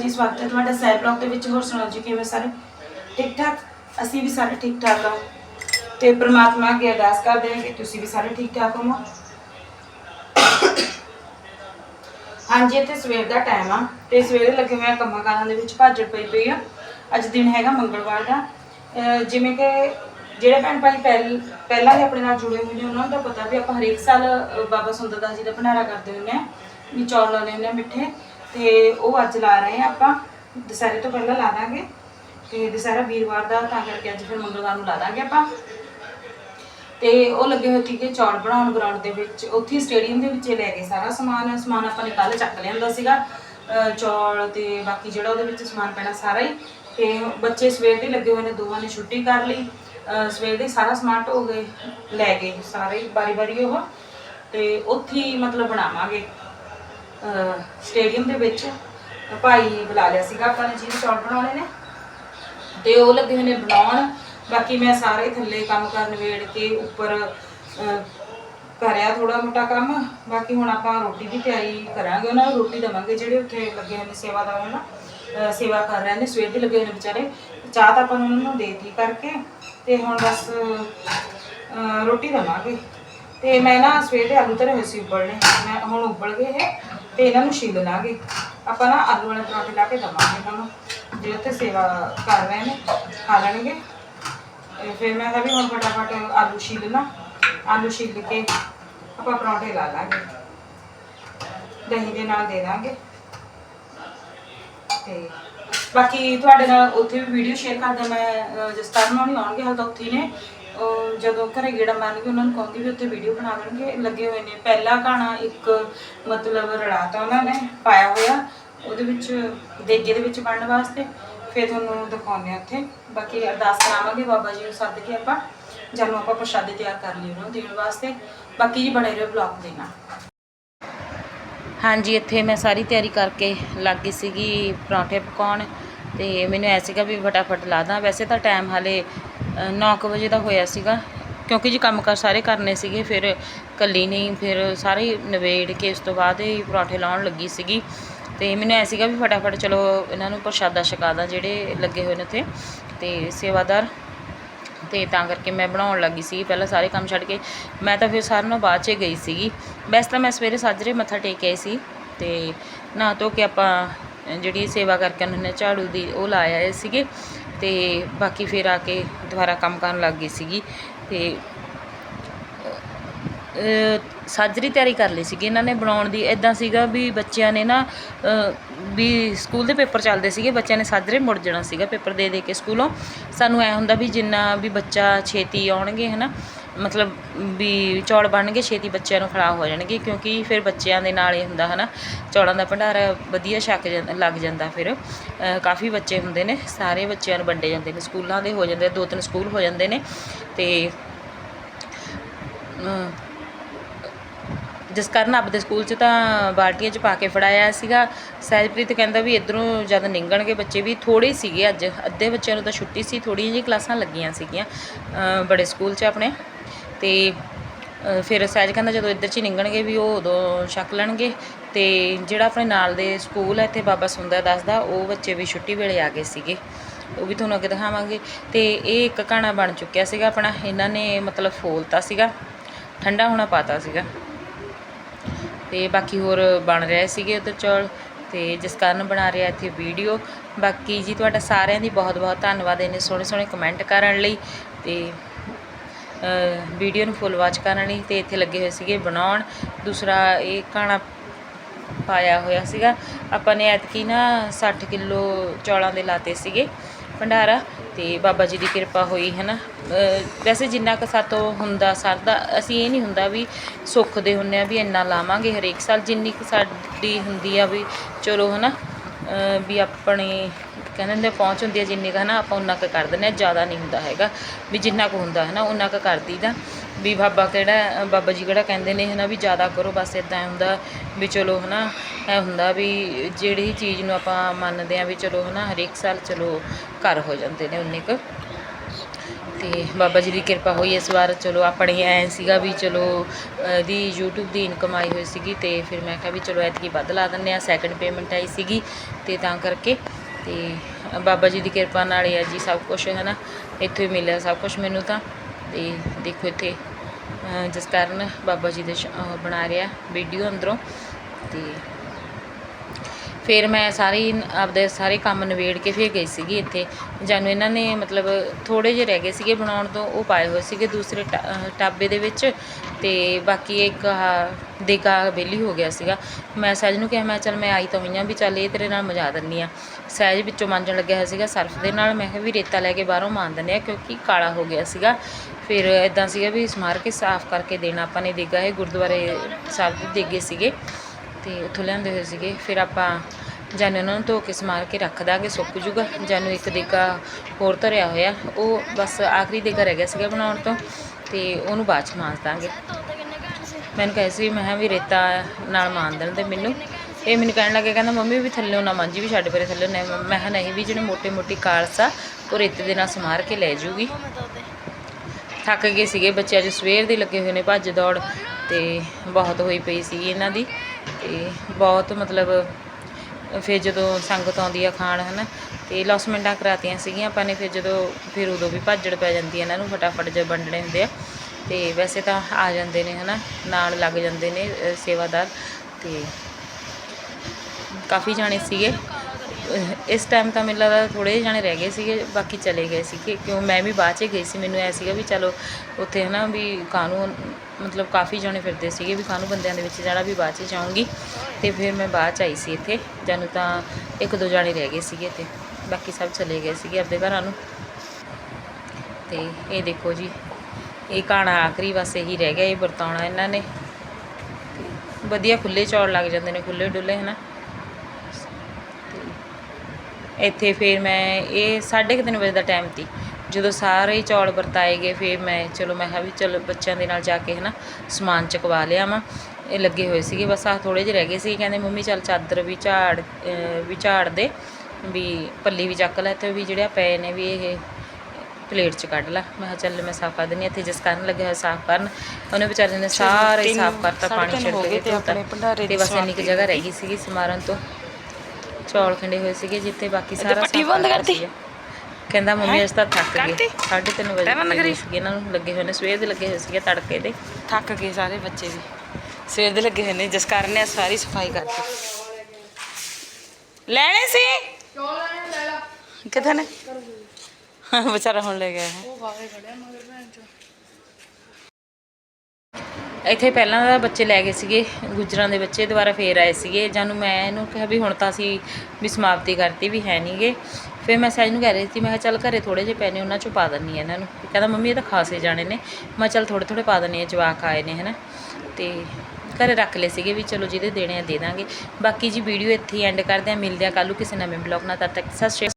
ਜੀ ਸਵਾਗਤ ਹੈ ਤੁਹਾਡਾ ਸੈਰ ਬਲੌਗ ਦੇ ਵਿੱਚ। ਹੋਰ ਸੁਣਾਓ ਜੀ, ਕਿਵੇਂ ਸਾਰੇ? ਠੀਕ ਠਾਕ? ਅਸੀਂ ਵੀ ਸਾਰੇ ਠੀਕ ਠਾਕ ਹਾਂ। ਤੇ ਪ੍ਰਮਾਤਮਾ ਅੱਗੇ ਅਰਦਾਸ ਕਰਦੇ ਹਾਂ ਕਿ ਤੁਸੀਂ ਵੀ ਸਾਰੇ ਠੀਕ ਠਾਕ ਹੋਵੋ। ਹਾਂਜੀ, ਇੱਥੇ ਸਵੇਰ ਦਾ ਟਾਈਮ ਆ। ਤੇ ਸਵੇਰੇ ਲੱਗੇ ਹੋਏ ਆ ਕੰਮਾਂ ਕਾਰਾਂ ਦੇ ਵਿੱਚ, ਭਾਜੜ ਪਈ ਪਈ ਆ। ਅੱਜ ਦਿਨ ਹੈਗਾ ਮੰਗਲਵਾਰ ਦਾ। ਜਿਵੇਂ ਕਿ ਜਿਹੜੇ ਭੈਣ ਭਾਈ ਪਹਿਲਾਂ ਹੀ ਆਪਣੇ ਨਾਲ ਜੁੜੇ ਹੋਏ ਨੇ, ਉਹਨਾਂ ਨੂੰ ਤਾਂ ਪਤਾ ਵੀ ਆਪਾਂ ਹਰੇਕ ਸਾਲ ਬਾਬਾ ਸੁੰਦਰ ਦਾਸ ਜੀ ਦਾ ਭੰਡਾਰਾ ਕਰਦੇ ਹੁੰਦੇ ਆ। ਵੀ ਚੌਲ ਲਾਉਂਦੇ ਹੁੰਦੇ ਆ ਮਿੱਠੇ। ਤੇ ਉਹ ਅੱਜ ਲਾ ਰਹੇ ਆ ਆਪਾਂ, ਦੁਸਹਿਰੇ ਤੋਂ ਪਹਿਲਾਂ ਲਾ ਦਾਂਗੇ। ਤੇ ਦੁਸਹਿਰਾ ਵੀਰਵਾਰ ਦਾ, ਤਾਂ ਕਰਕੇ ਅੱਜ ਫਿਰ ਮੰਗਲਵਾਰ ਨੂੰ ਲਾ ਦਾਂਗੇ ਆਪਾਂ। ਤੇ ਉਹ ਲੱਗੇ ਹੋਏ ਸੀਗੇ ਚੌਲ ਬਣਾਉਣ ਗਰਾਊਂਡ ਦੇ ਵਿੱਚ। ਉੱਥੇ ਸਟੇਡੀਅਮ ਦੇ ਵਿੱਚ ਲੈ ਗਏ ਸਾਰਾ ਸਮਾਨ। ਸਮਾਨ ਆਪਾਂ ਨੇ ਕੱਲ ਚੱਕ ਲਿਆਂਦਾ ਸੀਗਾ। ਚੌਲ ਤੇ ਬਾਕੀ ਜਿਹੜਾ ਉਹਦੇ ਵਿੱਚ ਸਮਾਨ ਪੈਣਾ ਸਾਰਾ ਹੀ। ਤੇ ਬੱਚੇ ਸਵੇਰ ਦੇ ਲੱਗੇ ਹੋਏ ਨੇ, ਦੋਵਾਂ ਨੇ ਛੁੱਟੀ ਕਰ ਲਈ। ਸਵੇਰ ਦੇ ਸਾਰਾ ਸਮਾਨ ਢੋ ਗਏ, ਲੈ ਗਏ ਸਾਰੇ ਬਾਰੀ ਬਾਰੀ ਉਹ। ਤੇ ਉੱਥੇ ਹੀ ਮਤਲਬ ਬਣਾਵਾਂਗੇ। ਸਟੇਡੀਅਮ ਦੇ ਵਿੱਚ ਭਾਈ ਬੁਲਾ ਲਿਆ ਸੀਗਾ ਆਪਾਂ ਨੇ ਜਿਹਨੇ ਚੌਲ ਬਣਾਉਣੇ ਨੇ। ਤੇ ਉਹ ਲੱਗੇ ਹੋਏ ਨੇ ਬਣਾਉਣ। ਬਾਕੀ ਮੈਂ ਸਾਰੇ ਥੱਲੇ ਕੰਮ ਕਰਨ ਵੇੜ ਕੇ ਉੱਪਰ ਕਰਿਆ ਥੋੜਾ ਮੋਟਾ ਕੰਮ। ਬਾਕੀ ਹੁਣ ਆਪਾਂ ਰੋਟੀ ਦੀ ਤਿਆਰੀ ਕਰਾਂਗੇ। ਉਹਨਾਂ ਨੂੰ ਰੋਟੀ ਦੇਵਾਂਗੇ। ਜਿਹੜੇ ਉੱਥੇ ਲੱਗੇ ਹੋਏ ਨੇ ਸੇਵਾਦਾਰ ਹਨ ਅਹ, ਸੇਵਾ ਕਰ ਰਹੇ ਨੇ ਸਵੇਰ ਦੇ ਲੱਗੇ ਹੋਏ ਨੇ ਵਿਚਾਰੇ। ਚਾਹ ਤਾਂ ਆਪਾਂ ਉਹਨਾਂ ਨੂੰ ਦੇਤੀ ਕਰਕੇ। ਤੇ ਹੁਣ ਬਸ ਰੋਟੀ ਦੇਵਾਂਗੇ। ਤੇ ਮੈਂ ਨਾ ਸਵੇਰ ਦੇ ਆਲੂ ਧਰੇ ਹੋਏ ਸੀ ਉਬਲਣੇ। ਮੈਂ ਹੁਣ ਉਬਲ ਗਏ ਇਹ। ਤੇ ਇਹਨਾਂ ਨੂੰ ਛਿੱਲ ਲਾਂਗੇ। ਆਪਾਂ ਨਾ ਆਲੂ ਵਾਲੇ ਪਰੌਂਠੇ ਲਾ ਕੇ ਦੇਵਾਂਗੇ ਇਹਨਾਂ ਨੂੰ। ਜਿਹੜੇ ਉੱਥੇ ਸੇਵਾ ਕਰ ਰਹੇ ਨੇ, ਖਾ ਲੈਣਗੇ। ਫਿਰ ਮੈਂ ਕਿਹਾ ਵੀ ਹੁਣ ਫਟਾਫਟ ਆਲੂ ਛਿੱਲ ਆਲੂ ਛਿੱਲ ਕੇ ਆਪਾਂ ਪਰੌਂਠੇ ਲਾ ਲਾਂਗੇ। ਦਹੀਂ ਦੇ ਨਾਲ ਦੇ ਦਾਂਗੇ। ਤੇ ਬਾਕੀ ਤੁਹਾਡੇ ਨਾਲ ਉੱਥੇ ਵੀ ਵੀਡੀਓ ਸ਼ੇਅਰ ਕਰਦਾ ਮੈਂ ਜਿਸ ਤਰ੍ਹਾਂ ਨਾਲ ਨਹੀਂ ਆਉਣਗੇ, ਹਾਲ ਤਾਂ ਉੱਥੇ ਨੇ। ਉਹ ਜਦੋਂ ਘਰੇ ਗੇੜਾ ਮਾਰਨਗੇ, ਉਹਨਾਂ ਨੂੰ ਕਹੂੰਗੀ ਵੀ ਉੱਥੇ ਵੀਡੀਓ ਬਣਾ ਦੇਣਗੇ। ਲੱਗੇ ਹੋਏ ਨੇ। ਪਹਿਲਾ ਗਾਣਾ ਇੱਕ ਮਤਲਬ ਰੜਾਤਾ ਉਹਨਾਂ ਨੇ, ਪਾਇਆ ਹੋਇਆ। ਉਹਦੇ ਵਿੱਚ, ਦੇਗੇ ਦੇ ਵਿੱਚ ਬਣਨ ਵਾਸਤੇ। ਫਿਰ ਤੁਹਾਨੂੰ ਦਿਖਾਉਂਦੇ ਆ ਉੱਥੇ। ਬਾਕੀ ਅਰਦਾਸ ਕਰਾਵਾਂਗੇ ਬਾਬਾ ਜੀ ਨੂੰ ਸੱਦ ਕੇ ਆਪਾਂ। ਜਦੋਂ ਆਪਾਂ ਪ੍ਰਸ਼ਾਦੇ ਤਿਆਰ ਕਰ ਲਈ ਉਹਨਾਂ ਨੂੰ ਦੇਣ ਵਾਸਤੇ। ਬਾਕੀ ਜੀ ਬਣੇ ਰਹੋ ਬਲੌਗ ਦੇਣਾ ਹਾਂਜੀ, ਇੱਥੇ ਮੈਂ ਸਾਰੀ ਤਿਆਰੀ ਕਰਕੇ ਲੱਗ ਗਈ ਸੀਗੀ ਪਰੌਂਠੇ ਪਕਾਉਣ। ਤੇ ਮੈਨੂੰ ਐ ਸੀਗਾ ਵੀ ਫਟਾਫਟ ਲਾ ਦਾਂ। ਵੈਸੇ ਤਾਂ ਟਾਈਮ ਹਾਲੇ 9:00 ਵਜੇ ਦਾ ਹੋਇਆ ਸੀਗਾ, ਕਿਉਂਕਿ ਜੀ ਕੰਮ ਕਾਰ ਸਾਰੇ ਕਰਨੇ ਸੀਗੇ, ਫਿਰ ਕੱਲੀ ਨਹੀਂ ਫਿਰ ਸਾਰੇ ਨਵੇੜ ਕੇ ਉਸ ਤੋਂ ਬਾਅਦ ਹੀ ਪਰੌਂਠੇ ਲਾਉਣ ਲੱਗੀ ਸੀਗੀ। ਤੇ ਮੈਨੂੰ ਐ ਸੀਗਾ ਵੀ ਫਟਾਫਟ ਚਲੋ ਇਹਨਾਂ ਨੂੰ ਪ੍ਰਸ਼ਾਦਾ ਛਕਾ ਜਿਹੜੇ ਲੱਗੇ ਹੋਏ ਨੇ ਉੱਥੇ, ਤੇ ਸੇਵਾਦਾਰ। ਤੇ ਤਾਂ ਕਰਕੇ ਮੈਂ ਬਣਾਉਣ ਲੱਗੀ ਸੀ, ਪਹਿਲਾਂ ਸਾਰੇ ਕੰਮ ਛੱਡ ਕੇ। ਮੈਂ ਤਾਂ ਫਿਰ ਸਾਰਿਆਂ ਨੂੰ ਬਾਅਦ 'ਚ ਗਈ ਸੀਗੀ। ਵੈਸੇ ਤਾਂ ਮੈਂ ਸਵੇਰੇ ਸਾਜਰੇ ਮੱਥਾ ਟੇਕ ਆਈ ਸੀ, ਤੇ ਨਹਾ ਧੋ ਕੇ ਆਪਾਂ ਜਿਹੜੀ ਸੇਵਾ ਕਰਕੇ ਉਹਨਾਂ ਨੇ ਝਾੜੂ ਦੀ ਉਹ ਲਾਇਆ ਆਏ ਸੀਗੇ। ਅਤੇ ਬਾਕੀ ਫਿਰ ਆ ਕੇ ਦੁਬਾਰਾ ਕੰਮ ਕਰਨ ਲੱਗ ਗਈ ਸੀਗੀ ਅਤੇ ਅ, ਸਾਜਰੀ ਤਿਆਰੀ ਕਰ ਲਈ ਸੀਗੀ। ਇਹਨਾਂ ਨੇ ਬਣਾਉਣ ਦੀ ਇੱਦਾਂ ਸੀਗਾ ਵੀ ਬੱਚਿਆਂ ਨੇ ਨਾ ਵੀ ਸਕੂਲ ਦੇ ਪੇਪਰ ਚੱਲਦੇ ਸੀਗੇ। ਬੱਚਿਆਂ ਨੇ ਸਾਜਰੇ ਮੁੜ ਜਾਣਾ ਸੀਗਾ ਪੇਪਰ ਦੇ ਦੇ ਕੇ ਸਕੂਲੋਂ। ਸਾਨੂੰ ਐ ਹੁੰਦਾ ਵੀ ਜਿੰਨਾ ਵੀ ਬੱਚਾ ਛੇਤੀ ਆਉਣਗੇ ਹਨਾ ਮਤਲਬ ਵੀ ਚੌਲ ਬਣਨਗੇ ਛੇਤੀ ਬੱਚਿਆਂ ਨੂੰ ਖੜਾ ਹੋ ਜਾਣਗੇ ਕਿਉਂਕਿ ਫਿਰ ਬੱਚਿਆਂ ਦੇ ਨਾਲ ਇਹ ਹੁੰਦਾ ਹਨਾ ਚੌਲਾਂ ਦਾ ਭੰਡਾਰਾ ਵਧੀਆ ਛੱਕ ਜਾਂਦਾ ਲੱਗ ਜਾਂਦਾ ਫਿਰ। ਕਾਫੀ ਬੱਚੇ ਹੁੰਦੇ ਨੇ ਸਾਰੇ ਬੱਚਿਆਂ ਨੂੰ ਵੰਡੇ ਜਾਂਦੇ ਨੇ ਸਕੂਲਾਂ ਦੇ ਹੋ ਜਾਂਦੇ ਦੋ ਤਿੰਨ ਸਕੂਲ ਹੋ ਜਾਂਦੇ ਨੇ ਤੇ ਜਿਸ ਕਾਰਨ ਆਪਦੇ ਸਕੂਲ 'ਚ ਤਾਂ ਬਾਲਟੀਆਂ 'ਚ ਪਾ ਕੇ ਫੜਾਇਆ ਸੀਗਾ। ਸਹਿਜਪ੍ਰੀਤ ਕਹਿੰਦਾ ਵੀ ਇਧਰੋਂ ਜਦ ਨਿੰਗਣਗੇ ਬੱਚੇ ਵੀ ਥੋੜੇ ਸੀਗੇ ਅੱਜ। ਅੱਧੇ ਬੱਚਿਆਂ ਨੂੰ ਤਾਂ ਛੁੱਟੀ ਸੀ, ਥੋੜ੍ਹੀਆਂ ਜਿਹੀਆਂ ਕਲਾਸਾਂ ਲੱਗੀਆਂ ਸੀਗੀਆਂ ਬੜੇ ਸਕੂਲ 'ਚ ਆਪਣੇ। ਤੇ ਫਿਰ ਸਹਿਜ ਕਹਿੰਦਾ ਜਦੋਂ ਇੱਧਰ 'ਚ ਹੀ ਨਿੰਗਣਗੇ ਵੀ ਉਹ ਉਦੋਂ ਛਕ ਲੈਣਗੇ। ਤੇ ਜਿਹੜਾ ਆਪਣੇ ਨਾਲ ਦੇ ਸਕੂਲ ਹੈ ਇੱਥੇ ਬਾਬਾ ਸੁੰਦਰ ਦੱਸਦਾ ਉਹ ਬੱਚੇ ਵੀ ਛੁੱਟੀ ਵੇਲੇ ਆ ਗਏ ਸੀਗੇ। ਉਹ ਵੀ ਤੁਹਾਨੂੰ ਅੱਗੇ ਦਿਖਾਵਾਂਗੇ। ਤੇ ਇਹ ਇੱਕ ਕਹਾਣਾ ਬਣ ਚੁੱਕਿਆ ਸੀਗਾ ਆਪਣਾ। ਇਹਨਾਂ ਨੇ ਮਤਲਬ ਫੋਲਤਾ ਸੀਗਾ, ਠੰਡਾ ਹੋਣਾ ਪਾਤਾ ਸੀਗਾ। ਅਤੇ ਬਾਕੀ ਹੋਰ ਬਣ ਰਹੇ ਸੀਗੇ ਉੱਧਰ ਚੌਲ ਅਤੇ ਜਿਸ ਕਾਰਨ ਬਣਾ ਰਿਹਾ ਇੱਥੇ ਵੀਡੀਓ। ਬਾਕੀ ਜੀ ਤੁਹਾਡਾ ਸਾਰਿਆਂ ਦੀ ਬਹੁਤ ਬਹੁਤ ਧੰਨਵਾਦ ਇਹਨੇ ਸੋਹਣੇ ਸੋਹਣੇ ਕਮੈਂਟ ਕਰਨ ਲਈ ਅਤੇ ਵੀਡੀਓ ਨੂੰ ਫੁੱਲ ਵਾਚ ਕਰਨ ਲਈ ਤੇ ਇੱਥੇ ਲੱਗੇ ਹੋਏ ਸੀਗੇ ਬਣਾਉਣ। ਦੂਸਰਾ ਇਹ ਖਾਣਾ ਪਾਇਆ ਹੋਇਆ ਸੀਗਾ। ਆਪਾਂ ਨੇ ਐਤਕੀ ਨਾ 60 ਕਿਲੋ ਚੌਲਾਂ ਦੇ ਲਾਤੇ ਸੀਗੇ। ਭੰਡਾਰਾ ਤੇ ਬਾਬਾ ਜੀ ਦੀ ਕਿਰਪਾ ਹੋਈ ਹੈ ਨਾ ਵੈਸੇ ਜਿੰਨਾ ਕੁ ਸਾਤੋਂ ਹੁੰਦਾ, ਸਰਦਾ, ਅਸੀਂ ਇਹ ਨਹੀਂ ਹੁੰਦਾ ਵੀ ਸੁੱਖ ਦੇ ਹੁੰਨੇ ਆ ਵੀ ਇੰਨਾ ਲਾਵਾਂਗੇ ਹਰੇਕ ਸਾਲ, ਜਿੰਨੀ ਕੁ ਸਾਡੀ ਹੁੰਦੀ ਆ ਵੀ ਚਲੋ ਹੈ ਨਾ ਵੀ ਆਪਣੇ ਕਹਿੰਦੇ ਹੁੰਦੇ ਪਹੁੰਚ ਹੁੰਦੀ ਆ ਜਿੰਨੀ ਕੁ ਨਾ ਆਪਾਂ ਉਨਾ ਕੁ ਕਰ ਦਿੰਦੇ ਆ, ਜ਼ਿਆਦਾ ਨਹੀਂ ਹੁੰਦਾ ਹੈਗਾ ਵੀ ਜਿੰਨਾ ਕੁ ਹੁੰਦਾ ਹੈ ਨਾ ਉਨਾ ਕੁ ਕਰ ਦਈਦਾ। ਵੀ ਬਾਬਾ ਕਿਹੜਾ, ਬਾਬਾ ਜੀ ਕਿਹੜਾ ਕਹਿੰਦੇ ਨੇ ਹੈ ਨਾ ਵੀ ਜ਼ਿਆਦਾ ਕਰੋ, ਬਸ ਇਦਾਂ ਹੁੰਦਾ ਵੀ ਚਲੋ ਹੈ ਨਾ ਇਹ ਹੁੰਦਾ ਵੀ ਜਿਹੜੀ ਚੀਜ਼ ਨੂੰ ਆਪਾਂ ਮੰਨਦੇ ਆ ਵੀ ਚਲੋ ਹੈ ਨਾ ਹਰੇਕ ਸਾਲ ਚਲੋ ਘਰ ਹੋ ਜਾਂਦੇ ਨੇ ਉਨੇ ਕੁ। ਤੇ ਬਾਬਾ ਜੀ ਦੀ ਕਿਰਪਾ ਹੋਈ ਇਸ ਵਾਰ, ਚਲੋ ਆਪਣੀ ਐ ਸੀਗਾ ਵੀ ਚਲੋ ਇਹਦੀ YouTube ਦੀ ਇਨਕਮ ਆਈ ਹੋਈ ਸੀਗੀ ਤੇ ਫਿਰ ਮੈਂ ਕਿਹਾ ਵੀ ਚਲੋ ਐਤਕੀ ਵੱਧ ਲਾ ਦਿੰਦੇ ਆ ਸੈਕੰਡ ਪੇਮੈਂਟ ਆਈ ਸੀਗੀ ਤੇ ਤਾਂ ਕਰਕੇ ਤੇ ਬਾਬਾ ਜੀ ਦੀ ਕਿਰਪਾ ਨਾਲ ਹੀ ਆ ਜੀ ਸਭ ਕੁਝ ਹੈ ਨਾ ਇੱਥੋਂ ਹੀ ਮਿਲਿਆ ਸਭ ਕੁਝ ਮੈਨੂੰ ਤਾਂ। ਤੇ ਦੇਖੋ ਇੱਥੇ ਅਹ ਜਿਸ ਕਾਰਨ ਬਾਬਾ ਜੀ ਦੇ ਬਣਾ ਰਿਹਾ ਵੀਡੀਓ ਅੰਦਰੋਂ ਤੇ ਫਿਰ ਮੈਂ ਸਾਰੀ ਆਪਦੇ ਸਾਰੇ ਕੰਮ ਨਿਬੇੜ ਕੇ ਫਿਰ ਗਈ ਸੀਗੀ ਇੱਥੇ। ਜਾਨੂੰ ਇਹਨਾਂ ਨੇ ਮਤਲਬ ਥੋੜ੍ਹੇ ਜਿਹੇ ਰਹਿ ਗਏ ਸੀਗੇ ਬਣਾਉਣ ਤੋਂ, ਉਹ ਪਾਏ ਹੋਏ ਸੀਗੇ ਦੂਸਰੇ ਟਾਬੇ ਦੇ ਵਿੱਚ। ਤੇ ਬਾਕੀ ਇੱਕ ਆਹ ਦੇਗਾ ਵਿਹਲੀ ਹੋ ਗਿਆ ਸੀਗਾ। ਮੈਂ ਸਹਿਜ ਨੂੰ ਕਿਹਾ, ਮੈਂ ਚੱਲ ਮੈਂ ਆਈ ਤਾਂ ਹੋਈ ਹਾਂ ਵੀ ਚੱਲ ਇਹ ਤੇਰੇ ਨਾਲ ਮਜਾ ਦਿੰਨੀ ਆ। ਸਹਿਜ ਵਿੱਚੋਂ ਮਾਂਜਣ ਲੱਗਿਆ ਹੋਇਆ ਸੀਗਾ ਸਰਫ ਦੇ ਨਾਲ। ਮੈਂ ਕਿਹਾ ਵੀ ਰੇਤਾ ਲੈ ਕੇ ਬਾਹਰੋਂ ਮਾਂਜ ਦਿੰਦੇ ਆ ਕਿਉਂਕਿ ਕਾਲਾ ਹੋ ਗਿਆ ਸੀਗਾ। ਫਿਰ ਇਦਾਂ ਸੀਗਾ ਵੀ ਸਮਾਰ ਕੇ ਸਾਫ਼ ਕਰਕੇ ਦੇਣਾ। ਆਪਾਂ ਨੇ ਦੇਗਾ ਇਹ ਗੁਰਦੁਆਰੇ ਸਾਹਿਬ ਦੇ ਦੇਗੇ ਸੀਗੇ। ਅਤੇ ਉੱਥੋਂ ਲਿਆਂਦੇ ਹੋਏ ਸੀਗੇ। ਫਿਰ ਆਪਾਂ ਜਾਨੂੰ ਉਹਨਾਂ ਨੂੰ ਧੋ ਕੇ ਸਮਾਰ ਕੇ ਰੱਖ ਦਾਂਗੇ, ਸੁੱਕ ਜੂਗਾ। ਜਾਨੂੰ ਇੱਕ ਦੇਗਾ ਹੋਰ ਧਰਿਆ ਹੋਇਆ। ਉਹ ਬਸ ਆਖਰੀ ਦੇਗਾ ਰਹਿ ਗਿਆ ਸੀਗਾ ਬਣਾਉਣ ਤੋਂ ਤੇ ਉਹਨੂੰ ਬਾਅਦ ਚ ਮਾਂਜ ਦਾਂਗੇ। ਮੈਨੂੰ ਕਹੇ ਸੀ, ਮੈਂ ਕਿਹਾ ਵੀ ਰੇਤਾ ਨਾਲ ਮਾਂਜ ਦੇਣ ਤੇ ਮੈਨੂੰ। ਇਹ ਮੈਨੂੰ ਕਹਿਣ ਲੱਗੇ, ਕਹਿੰਦਾ, ਮੰਮੀ ਵੀ ਥੱਲੇ ਨਾ ਮਾਂਜੀ ਵੀ ਛੱਡ ਪਰੇ ਥੱਲੇ ਨਾ। ਮੈਂ ਕਿਹਾ, ਨਹੀਂ ਵੀ ਜਿਹੜੇ ਮੋਟੇ ਮੋਟੀ ਕਾਲਸ ਉਹ ਰੇਤੇ ਦੇ ਨਾਲ ਸਮਾਰ ਕੇ ਲੈ ਜੂਗੀ। ਥੱਕ ਗਏ ਸੀਗੇ ਬੱਚੇ, ਅੱਜ ਸਵੇਰ ਦੇ ਲੱਗੇ ਹੋਏ ਨੇ ਭੱਜ ਦੌੜ ਤੇ ਬਹੁਤ ਹੋਈ ਪਈ ਸੀ ਇਹਨਾਂ ਦੀ। ਤੇ ਬਹੁਤ ਮਤਲਬ, ਫਿਰ ਜਦੋਂ ਸੰਗਤ ਆਉਂਦੀ ਆ ਖਾਣ, ਹਨਾ, ਤੇ ਲੌਸਮੈਂਟਾਂ ਕਰਾਤੀਆਂ ਸੀਗੀਆਂ ਆਪਾਂ ਨੇ, ਫਿਰ ਜਦੋਂ, ਫਿਰ ਉਦੋਂ ਵੀ ਭਾਜੜ ਪੈ ਜਾਂਦੀ ਹੈ ਇਹਨਾਂ ਨੂੰ, ਫਟਾਫਟ ਜੇ ਵੰਡਣੇ ਹੁੰਦੇ ਆ। ਤੇ ਵੈਸੇ ਤਾਂ ਆ ਜਾਂਦੇ ਨੇ, ਹਨਾ, ਨਾਲ ਲੱਗ ਜਾਂਦੇ ਨੇ ਸੇਵਾਦਾਰ, ਤੇ ਕਾਫੀ ਜਾਣੇ ਸੀਗੇ। ਇਸ ਟਾਈਮ ਤਾਂ ਮੈਨੂੰ ਲੱਗਦਾ ਥੋੜੇ ਜਾਣੇ ਰਹਿ ਗਏ ਸੀਗੇ, ਬਾਕੀ ਚਲੇ ਗਏ ਸੀਗੇ। ਕਿਉਂ, ਮੈਂ ਵੀ ਬਾਅਦ 'ਚ ਗਈ ਸੀ, ਮੈਨੂੰ ਐ ਸੀਗਾ ਵੀ ਚਲੋ ਉੱਥੇ ਹਨਾ ਵੀ ਕਾਨੂੰ ਮਤਲਬ ਕਾਫੀ ਜਾਣੇ ਫਿਰਦੇ ਸੀਗੇ ਵੀ ਕਾਹਨੂੰ ਬੰਦਿਆਂ ਦੇ ਵਿੱਚ ਜਾਣਾ ਵੀ ਬਾਅਦ 'ਚ ਜਾਊਂਗੀ। ਤੇ ਫਿਰ ਮੈਂ ਬਾਅਦ 'ਚ ਆਈ ਸੀ ਇੱਥੇ, ਜਾਨੂੰ ਤਾਂ ਇੱਕ ਦੋ ਜਾਣੇ ਰਹਿ ਗਏ ਸੀਗੇ ਤੇ ਬਾਕੀ ਸਭ ਚਲੇ ਗਏ ਸੀਗੇ ਆਪਣੇ ਘਰਾਂ ਨੂੰ। ਤੇ ਇਹ ਦੇਖੋ ਜੀ, ਇਹ ਕਾਣਾ ਆਖਰੀ ਬਸ ਇਹੀ ਰਹਿ ਗਿਆ, ਇਹ ਵਰਤਾਉਣਾ ਇਹਨਾਂ ਨੇ। ਵਧੀਆ ਖੁੱਲੇ ਚੌੜ ਲੱਗ ਜਾਂਦੇ ਨੇ ਖੁੱਲੇ ਡੁੱਲੇ ਹਨਾ। ਇੱਥੇ ਫਿਰ ਮੈਂ ਇਹ 3:30 ਵਜੇ ਦਾ ਟਾਈਮ ਸੀ। ਜਦੋਂ ਸਾਰੇ ਚੌਲ ਵਰਤਾਏ ਗਏ ਫਿਰ ਮੈਂ ਚਲੋ ਮੈਂ ਕਿਹਾ ਵੀ ਚਲੋ ਬੱਚਿਆਂ ਦੇ ਨਾਲ ਜਾ ਕੇ ਹਨਾ ਸਮਾਨ ਚਕਵਾ ਲਿਆ ਵਾ। ਇਹ ਲੱਗੇ ਹੋਏ ਸੀਗੇ ਬਸ ਆ ਥੋੜੇ ਜਿਹੇ ਰਹਿ ਗਏ ਸੀ ਕਹਿੰਦੇ ਮੰਮੀ ਚੱਲ ਚਾਦਰ ਵੀ ਝਾੜ ਵੀ ਝਾੜ ਦੇ ਵੀ ਪੱਲੀ ਵੀ ਚੱਕ ਲੈ ਤੇ ਵੀ ਜਿਹੜੇ ਪਏ ਨੇ ਵੀ ਇਹ ਪਲੇਟ 'ਚ ਕੱਢ ਲਾ। ਮੈਂ ਕਿਹਾ ਚੱਲ ਮੈਂ ਸਾਫ਼ ਕਰ ਹਾਂ। ਇੱਥੇ ਜਿਸ ਕਰਨ ਲੱਗੇ ਹੋਏ ਸਾਫ਼ ਕਰਨ ਉਹਨੇ ਵਿਚਾਰੇ ਨੇ ਸਾਰਾ ਹੀ ਸਾਫ਼ ਕਰਤਾ ਪਾਣੀ ਛਿੜਕ ਕੇ ਧੋਤਾ ਤੇ ਬਸ ਇੰਨੀ ਕੁ ਜਗ੍ਹਾ ਰਹਿ ਗਈ ਸੀਗੀ ਸਮਾਰਨ ਤੋਂ। ਚੌਲ ਖੰਡੇ ਹੋਏ ਸੀਗੇ ਜਿੱਥੇ ਬਾਕੀ ਸਾਰਾ ਪੱਟੀ ਬੰਦ ਕਰਤਾ। ਕਹਿੰਦਾ ਮੰਮੀ ਅੱਜ ਤਾਂ ਥੱਕ ਗਏ। ਕਰਤੀ? 3:30 ਵਜੇ ਲੱਗੀ? ਸੀਗੇ ਇਹਨਾਂ ਨੂੰ ਲੱਗੇ ਹੋਏ ਨੇ ਸਵੇਰ ਦੇ ਲੱਗੇ ਹੋਏ ਸੀਗੇ ਤੜਕੇ ਦੇ। ਥੱਕ ਗਏ ਸਾਰੇ ਬੱਚੇ ਵੀ। ਸਵੇਰ ਦੇ ਲੱਗੇ ਹੋਏ ਨੇ ਜਿਸ ਕਾਰਨ ਨੇ ਸਾਰੀ ਸਫ਼ਾਈ ਕਰਤੀ। ਲੈਣੇ ਸੀ? ਕਿੱਥੇ ਨੇ? ਵਿਚਾਰਾ ਹੁਣ ਲੈ ਗਿਆ ਹੈ ਇੱਥੇ ਪਹਿਲਾਂ ਤਾਂ ਬੱਚੇ ਲੈ ਗਏ ਸੀਗੇ ਗੁੱਜਰਾਂ ਦੇ ਬੱਚੇ, ਦੁਬਾਰਾ ਫੇਰ ਆਏ ਸੀਗੇ। ਜਾਨੂੰ ਮੈਂ ਇਹਨੂੰ ਕਿਹਾ ਵੀ ਹੁਣ ਤਾਂ ਅਸੀਂ ਵੀ ਸਮਾਪਤੀ ਕਰਤੀ, ਵੀ ਹੈ ਨਹੀਂਗੇ ਫਿਰ ਮੈਂ ਸਹਿਜ ਨੂੰ ਕਹਿ ਰਹੀ ਸੀ, ਮੈਂ ਕਿਹਾ ਚੱਲ ਘਰੇ ਥੋੜੇ ਜਿਹੇ ਪੈਨੇ ਉਹਨਾਂ ਚੋਂ ਪਾ ਦਿੰਨੀ ਆ ਇਹਨਾਂ ਨੂੰ। ਕਹਿੰਦਾ, ਮੰਮੀ ਇਹ ਤਾਂ ਖਾਸੇ ਜਾਣੇ ਨੇ। ਮੈਂ ਚੱਲ ਥੋੜੇ ਥੋੜੇ ਪਾ ਦਿੰਨੀ ਆ ਜਵਾਕ ਆਏ ਨੇ, ਹਨਾ। ਤੇ ਘਰੇ ਰੱਖ ਲਏ ਸੀਗੇ ਵੀ ਚਲੋ ਜਿਹਦੇ ਦੇਣੇ ਆ ਦੇ ਦਾਂਗੇ। ਬਾਕੀ ਜੀ ਵੀਡੀਓ ਇੱਥੇ ਹੀ ਐਂਡ ਕਰਦੇ ਆ ਮਿਲਦੇ ਆ ਕੱਲ੍ਹ ਨੂੰ ਕਿਸੇ ਨਵੇਂ ਬਲੌਗ ਨਾਲ। ਤਦ ਤੱਕ ਸਤਿ ਸ਼੍ਰੀ ਅਕਾਲ।